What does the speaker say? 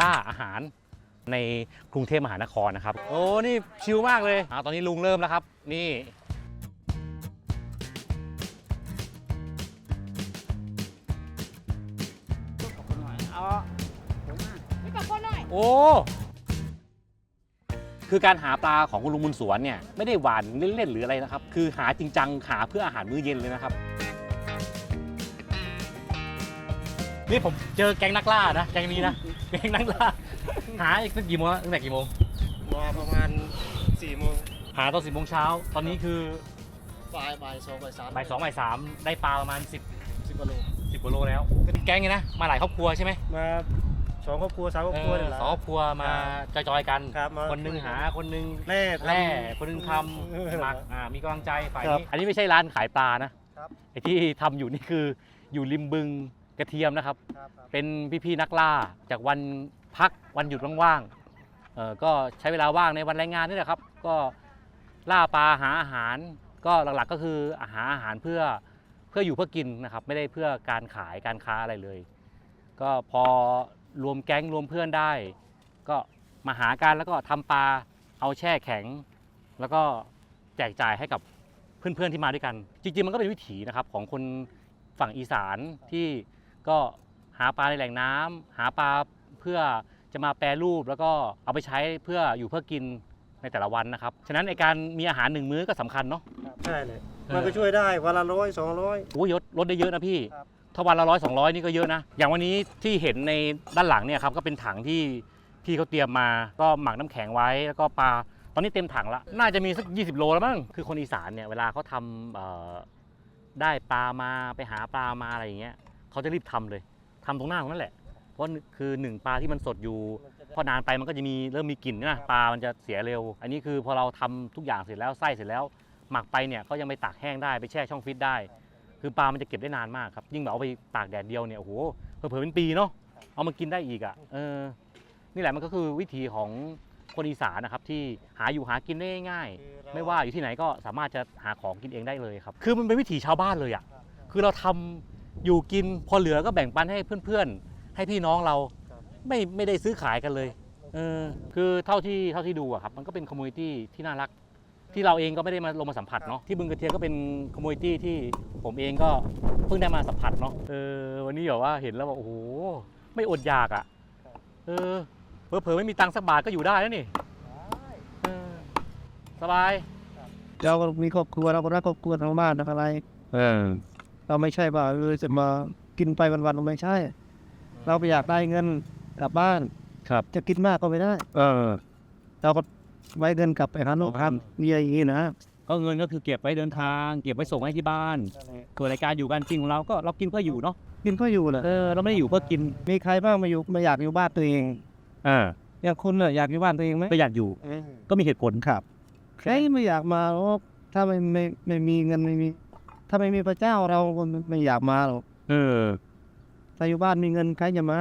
ล่าอาหารในกรุงเทพมหานครนะครับ โอ้ นี่ชิลมากเลยอ่าตอนนี้ลุงเริ่มแล้วครับ นี่เอาไม่กับคนหน่อย โอ้ คือการหาปลาของคุณลุงบุญสวนเนี่ย ไม่ได้หวานเล่นๆหรืออะไรนะครับ คือหาจริงจังหาเพื่ออาหารมื้อเย็นเลยนะครับ นี่ผมเจอแก๊งนักล่านะแก๊งนี้นะแก๊งนักล่าหาอีกตั้งกี่โมงแล้วตั้งแต่กี่โมง มาประมาณสี่โมงหาตอนสิบโมงเช้า ตอนนี้คือบ่ายบ่ายสองบ่ายสามบ่ายสองบ่ายสามได้ปลาประมาณ10สิบกิโล10กว่าโลแล้วเป็นแก๊งไงนะมาหลายครอบครัวใช่ไหมมาสองครอบครัวสามครอบครัวเอนี่อแหละสองครอบครัวมาจอยๆกัน ครับมาคนหนึงหาคนหนึงแร่ทำแร่คนหนึงทเออำหมักอ่ามีกำลังใจฝ่ายครับนี้อันนี้ไม่ใช่ร้านขายปลานะครับ ไอ้ที่ทำอยู่นี่คืออยู่ริมบึง กระเทียมนะครับ ครับครับเป็นพี่ๆนักล่าจากวันพักวันหยุดว่างๆเออก็ใช้เวลาว่างในวันแรงงานนี่แหละครับ ก็ล่าปลาหาอาหาร ก็หลักๆก็คือหาอาหารเพื่อเพื่ออยู่เพื่อกินนะครับ ไม่ได้เพื่อการขายการค้าอะไรเลย ก็พอรวมแก๊งรวมเพื่อนได้ ก็มาหากันแล้วก็ทำปลาเอาแช่แข็ง แล้วก็แจกจ่ายให้กับเพื่อนๆที่มาด้วยกัน จริงๆมันก็เป็นวิถีนะครับของคนฝั่งอีสานที่ ก็หาปลาในแหล่งน้ำหาปลาเพื่อจะมาแปรรูปแล้วก็เอาไปใช้เพื่ออยู่เพื่อกินในแต่ละวันนะครับ ฉะนั้นในการมีอาหารหนึ่งมื้อก็สำคัญเนาะใช่เลยเออมันก็ช่วยได้วันละร้อยสองร้อยโอ้ยลดลดได้เยอะนะพี่ครับถ้าวันละร้อยสองร้อยนี่ก็เยอะนะ อย่างวันนี้ที่เห็นในด้านหลังเนี่ยครับก็เป็นถังที่พี่เขาเตรียมมาก็หมักน้ำแข็งไว้แล้วก็ปลาตอนนี้เต็มถังละ น่าจะมีสัก 20 โลแล้วมั้ง คือคนอีสานเนี่ยเวลาเขาทำเอ่อได้ปลามาไปหาปลามาอะไรอย่างเงี้ย เขาจะรีบทำเลยทำตรงหน้าตรงนั้นแหละ เพราะคือหนึ่งปลาที่มันสดอยู่ พอนานไปมันก็จะมีเริ่มมีกลิ่นนะปลามันจะเสียเร็ว อันนี้คือพอเราทำทุกอย่างเสร็จแล้วไส้เสร็จแล้ว หมักไปเนี่ยก็ยังไปตากแห้งได้ไปแช่ช่องฟิตได้ คือปลามันจะเก็บได้นานมากครับ ยิ่งแบบเอาไปตากแดดเดียวเนี่ยโอ้โหเผลอๆเป็นปีเนาะเอามากินได้อีกอะเออนี่แหละมันก็คือวิธีของคนอีสานนะครับที่หาอยู่หากินได้ง่ายๆไม่ว่าอยู่ที่ไหนก็สามารถจะหาของกินเองได้เลยครับ คือมันเป็นวิถีชาวบ้านเลยอะคือเราทำ อยู่กินพอเหลือก็แบ่งปันให้เพื่อนๆ ให้พี่น้องเราไม่ไม่ได้ซื้อขายกันเลยเออคือเท่าที่เท่าที่ดูอะครับมันก็เป็นคอมมูนิตี้ที่น่ารัก ที่เราเองก็ไม่ได้มาลงมาสัมผัสเนาะที่บึงกระเทียมก็เป็นคอมมูนิตี้ที่ผมเองก็เพิ่งได้มาสัมผัสเนาะเออวันนี้แบบว่าเห็นแล้วว่าโอ้โหไม่อดอยากอะเออเผลอๆไม่มีตังค์สักบาทก็อยู่ได้แล้วนี่เออสบาย เราก็มีครอบครัวเราก็รักครอบครัวทางบ้านทางอะไร เออ เราไม่ใช่ว่าเราจะมากินไปวันๆเราไม่ใช่ เราไปอยากได้เงินกลับบ้านครับ จะกินมากก็ไม่ได้ เออ เราก็ไว้เงินกลับไปหาโน่นครับมีอะไรอย่างนี้นะก็เงินก็คือเก็บไว้เดินทาง เก็บไว้ส่งให้ที่บ้านส่วนรายการอยู่กันจริงของเราก็เรากินเพื่ออยู่เนาะกินก็อยู่แหละเออเราไม่ได้อยู่เพื่อกินมีใครบ้างมาอยู่มาอยากอยู่บ้านตัวเองเอออย่างคุณน่ะอยากอยู่บ้านตัวเองไหมก็อยากอยู่เออก็มีเหตุผลครับใครไม่อยากมาหรอกถ้าไม่ไม่ไม่มีเงินไม่มี ถ้าไม่มีพระเจ้าเราก็ไม่ไม่อยากมาหรอกเออ ถ้าอยู่บ้านมีเงินใครจะมา